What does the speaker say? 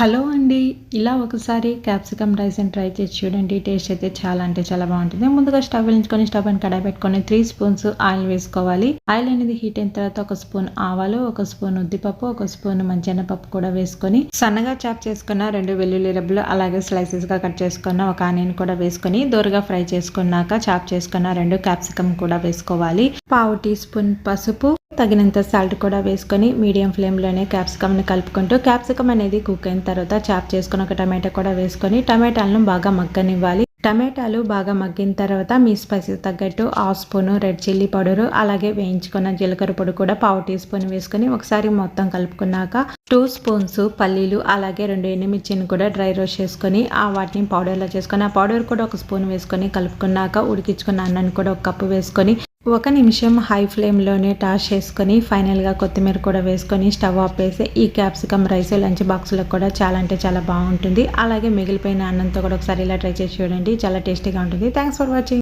Hello అండి. ఇలా ఒకసారి క్యాప్సికమ్ రైస్ అని ట్రై చేసి చూడండి. టేస్ట్ అయితే చాలా అంటే చాలా బాగుంటుంది. ముందుగా స్టవ్ వెలించుకొని స్టవ్ అని కడాయి పెట్టుకొని త్రీ స్పూన్స్ ఆయిల్ వేసుకోవాలి. ఆయిల్ అనేది హీట్ అయిన తర్వాత ఒక స్పూన్ ఆవాలు ఒక స్పూన్ ఉద్దిపప్పు ఒక స్పూన్ పప్పు కూడా వేసుకొని సన్నగా చాప్ చేసుకున్న రెండు వెల్లుల్లి రబ్బులు అలాగే స్లైసెస్గా కట్ చేసుకున్న ఒక ఆనియన్ కూడా వేసుకొని దూరగా ఫ్రై చేసుకున్నాక చాప్ చేసుకున్న రెండు క్యాప్సికమ్ కూడా వేసుకోవాలి. పావు టీ స్పూన్ పసుపు తగినంత సాల్ట్ కూడా వేసుకొని మీడియం ఫ్లేమ్లోనే క్యాప్సికమ్ని కలుపుకుంటూ క్యాప్సికమ్ అనేది కుక్ అయిన తర్వాత చాప్ చేసుకుని ఒక టమాటా కూడా వేసుకొని టమాటాలను బాగా మగ్గనివ్వాలి. టమాటాలు బాగా మగ్గిన తర్వాత మీ స్పైసెస్ తగ్గట్టు half spoon red chilli powder అలాగే వేయించుకున్న జీలకర్ర పొడి కూడా పావు టీ స్పూన్ వేసుకొని ఒకసారి మొత్తం కలుపుకున్నాక టూ స్పూన్స్ పల్లీలు అలాగే రెండు ఎండుమిర్చిని కూడా డ్రై రోస్ట్ చేసుకొని ఆ వాటిని పౌడర్లో చేసుకొని ఆ పౌడర్ కూడా ఒక స్పూన్ వేసుకొని కలుపుకున్నాక ఉడికించుకున్న అన్నాన్ని కూడా ఒక కప్పు వేసుకొని ఒక నిమిషం హై ఫ్లేమ్లోనే టాష్ చేసుకొని ఫైనల్గా కొత్తిమీర కూడా వేసుకొని స్టవ్ ఆపేసి ఈ క్యాప్సికమ్ రైస్ లంచ్ బాక్స్లో కూడా చాలా అంటే చాలా బాగుంటుంది. అలాగే మిగిలిపోయిన అన్నంతో కూడా ఒకసారి ఇలా ట్రై చేసి చూడండి. చాలా టేస్టీగా ఉంటుంది. Thanks for watching